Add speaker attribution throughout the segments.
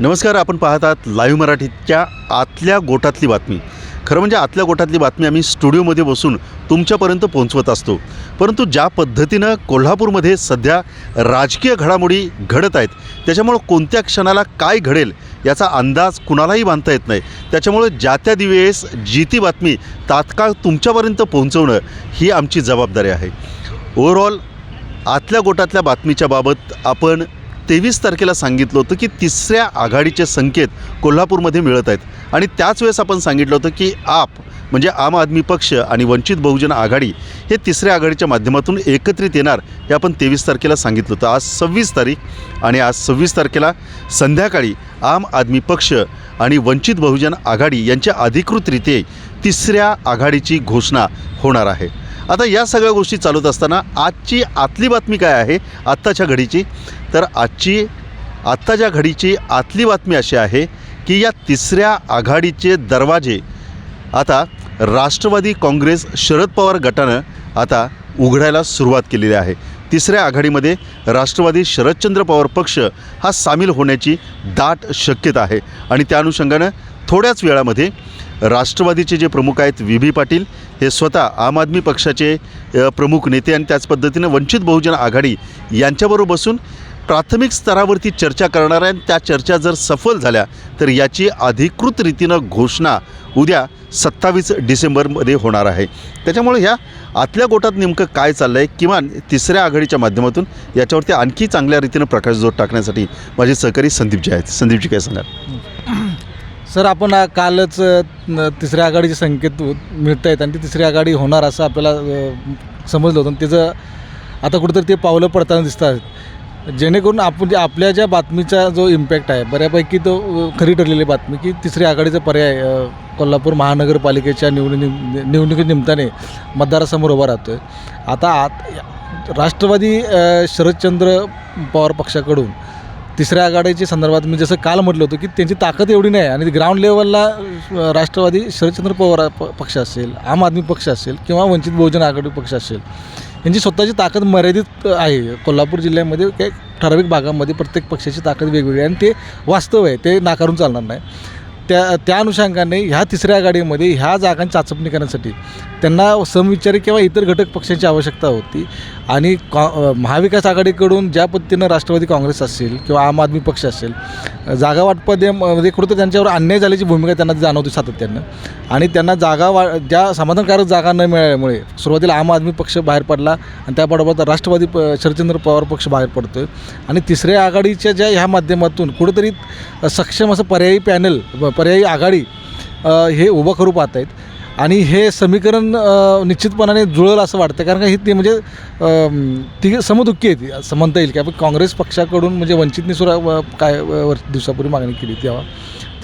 Speaker 1: नमस्कार आपण पाहत आहात लाईव्ह मराठीच्या आतल्या गोटातली बातमी. खरं म्हणजे आतल्या गोटातली बातमी आम्ही स्टुडिओमध्ये बसून तुमच्यापर्यंत पोहोचवत असतो. परंतु ज्या पद्धतीनं कोल्हापूरमध्ये सध्या राजकीय घडामोडी घडत आहेत त्याच्यामुळं कोणत्या क्षणाला काय घडेल याचा अंदाज कुणालाही बांधता येत नाही. त्याच्यामुळं ज्या त्या दिवेस जी ती बातमी तात्काळ तुमच्यापर्यंत पोहोचवणं ही आमची जबाबदारी आहे. ओव्हरऑल आतल्या गोटातल्या बातमीच्या बाबत आपण तेवीस तारखेला सांगितलं होतं की तिसऱ्या आघाडीचे संकेत कोल्हापूरमध्ये मिळत आहेत. आणि त्याच वेळेस आपण सांगितलं होतं की आप म्हणजे आम आदमी पक्ष आणि वंचित बहुजन आघाडी हे तिसऱ्या आघाडीच्या माध्यमातून एकत्रित येणार हे आपण तेवीस तारखेला सांगितलं होतं. आज सव्वीस तारीख आणि आज सव्वीस तारखेला संध्याकाळी आम आदमी पक्ष आणि वंचित बहुजन आघाडी यांच्या अधिकृतरित्या तिसऱ्या आघाडीची घोषणा होणार आहे. आता या सगळ्या गोष्टी चालत असताना आजची आतली बातमी काय आहे? आत्ताच्या घडीची. तर आजची आत्ताच्या घडीची आतली बातमी अशी आहे की या तिसऱ्या आघाडीचे दरवाजे आता राष्ट्रवादी काँग्रेस शरद पवार गटानं आता उघडायला सुरुवात केलेली आहे. तिसऱ्या आघाडीमध्ये राष्ट्रवादी शरदचंद्र पवार पक्ष हा सामील होण्याची दाट शक्यता आहे. आणि त्या अनुषंगानं थोड्याच वेळामध्ये राष्ट्रवादीचे जे प्रमुख आहेत व्ही. बी पाटील हे स्वतः आम आदमी पक्षाचे प्रमुख नेते आणि त्याच पद्धतीनं वंचित बहुजन आघाडी यांच्याबरोबर बसून प्राथमिक स्तरावरती चर्चा करणार आहे. आणि त्या चर्चा जर सफल झाल्या तर याची अधिकृत रीतीनं घोषणा उद्या सत्तावीस डिसेंबरमध्ये होणार आहे. त्याच्यामुळे ह्या आतल्या गोटात नेमकं काय चाललं आहे किमान तिसऱ्या आघाडीच्या माध्यमातून याच्यावरती आणखी चांगल्या रीतीनं प्रकाशझोत टाकण्यासाठी माझे सहकारी संदीपजी आहेत. संदीपजी काय सांगणार
Speaker 2: सर आपण कालच न- तिसऱ्या आघाडीचे संकेत मिळत आहेत आणि ती तिसरी आघाडी होणार असं आपल्याला अ, समजलं होतं. आणि त्याचं आता कुठंतरी ते पावलं पडताना दिसतात. जेणेकरून आपण जे आपल्या ज्या बातमीचा जो इम्पॅक्ट आहे बऱ्यापैकी तो अ, खरी ठरलेली बातमी की तिसऱ्या आघाडीचा पर्याय अ, कोल्हापूर महानगरपालिकेच्या निवडणुकी निवडणुकी निमित्ताने मतदारासमोर उभा राहतो आहे आता आत राष्ट्रवादी अ, शरदचंद्र पवार पक्षाकडून तिसऱ्या आघाडीच्या संदर्भात मी जसं काल म्हटलं होतं की त्यांची ताकद एवढी नाही आणि ग्राउंड लेवलला राष्ट्रवादी शरदचंद्र पवार प- पक्ष असेल आम आदमी पक्ष असेल किंवा वंचित बहुजन आघाडी पक्ष असेल यांची स्वतःची ताकद मर्यादित आहे. कोल्हापूर जिल्ह्यामध्ये काही ठराविक भागामध्ये प्रत्येक पक्षाची ताकद वेगवेगळी आहे आणि ते वास्तव आहे ते नाकारून चालणार नाही. त्या त्या अनुषंगाने ह्या तिसऱ्या आघाडीमध्ये ह्या जागांची चाचपणी करण्यासाठी त्यांना समविचारी किंवा इतर घटक पक्षांची आवश्यकता होती. आणि कॉ महाविकास आघाडीकडून ज्या पद्धतीनं राष्ट्रवादी काँग्रेस असेल किंवा आम आदमी पक्ष असेल जागा वाटपामध्ये मध्ये म्हणजे त्यांच्यावर अन्याय झाल्याची भूमिका त्यांना जाणवते सातत्यानं. आणि त्यांना जागा वा ज्या समाधानकारक जागा न मिळाल्यामुळे सुरुवातीला आम आदमी पक्ष बाहेर पडला आणि त्याबरोबर राष्ट्रवादी प शरदचंद्र पवार पक्ष बाहेर पडतो आहे आणि तिसऱ्या आघाडीच्या ज्या ह्या माध्यमातून कुठंतरी सक्षम असं पर्यायी पॅनल पर्यायी आघाडी हे उभं करू पाहत आहेत आणि हे समीकरण निश्चितपणाने जुळेल असं वाटतं कारण का ही ती म्हणजे ती समदुःखी आहे ती. असं म्हणता येईल की आपण काँग्रेस पक्षाकडून म्हणजे वंचितने सुद्धा काय वर दिवसापूर्वी मागणी केली तेव्हा.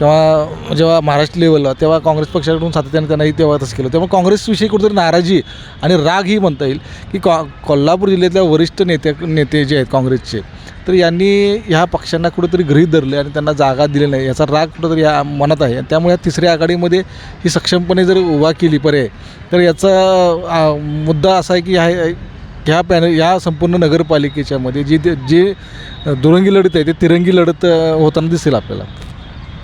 Speaker 2: तेव्हा जेव्हा महाराष्ट्र लेवलला तेव्हा काँग्रेस पक्षाकडून सातत्याने त्यांनाही तेव्हा तसं केलं तेव्हा काँग्रेसविषयी कुठेतरी नाराजी आणि राग ही म्हणता येईल की कॉ कोल्हापूर जिल्ह्यातल्या वरिष्ठ नेत्या नेते जे आहेत काँग्रेसचे तर यांनी ह्या पक्षांना कुठेतरी गृहीत धरले आणि त्यांना जागा दिली नाही. याचा राग कुठेतरी या मनात आहे. आणि त्यामुळे या तिसऱ्या आघाडीमध्ये ही सक्षमपणे जर उभा केली पर्याय तर याचा मुद्दा असा आहे की ह्या ह्या पॅनल ह्या संपूर्ण नगरपालिकेच्यामध्ये जी जी दुरंगी लढत आहे ते तिरंगी लढत होताना दिसेल आपल्याला.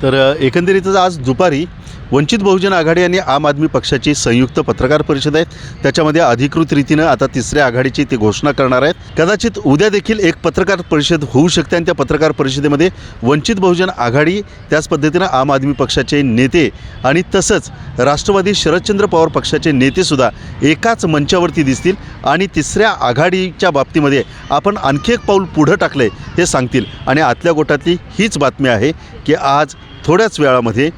Speaker 1: तर एकंदरीतच आज दुपारी वंचित बहुजन आघाडी आणि आम आदमी पक्षाची संयुक्त पत्रकार परिषद आहे त्याच्यामध्ये अधिकृत रीतीनं आता तिसऱ्या आघाडीची ते घोषणा करणार आहेत. कदाचित उद्या देखील एक पत्रकार परिषद होऊ शकते आणि त्या पत्रकार परिषदेमध्ये वंचित बहुजन आघाडी त्याच पद्धतीनं आम आदमी पक्षाचे नेते आणि तसंच राष्ट्रवादी शरदचंद्र पवार पक्षाचे नेतेसुद्धा एकाच मंचावरती दिसतील आणि तिसऱ्या आघाडीच्या बाबतीमध्ये आपण आणखी एक पाऊल पुढं टाकलं आहे हे सांगतील. आणि आतल्या गोटातली हीच बातमी आहे की आज थोड्याच वेळामध्ये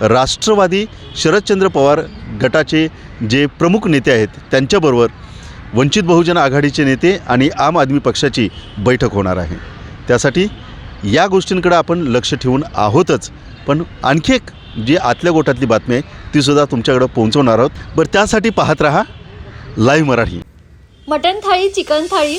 Speaker 1: राष्ट्रवादी शरदचंद्र पवार गटाचे जे प्रमुख नेते आहेत त्यांच्याबरोबर वंचित बहुजन आघाडीचे नेते आणि आम आदमी पक्षाची बैठक होणार आहे. त्यासाठी या गोष्टींकडे आपण लक्ष ठेवून आहोतच पण आणखी एक जी आतल्या गोटातली बातमी आहे तीसुद्धा तुमच्याकडं पोहोचवणार आहोत. बरं त्यासाठी पाहत रहा लाईव्ह मराठी.
Speaker 3: मटन थाळी चिकन थाळी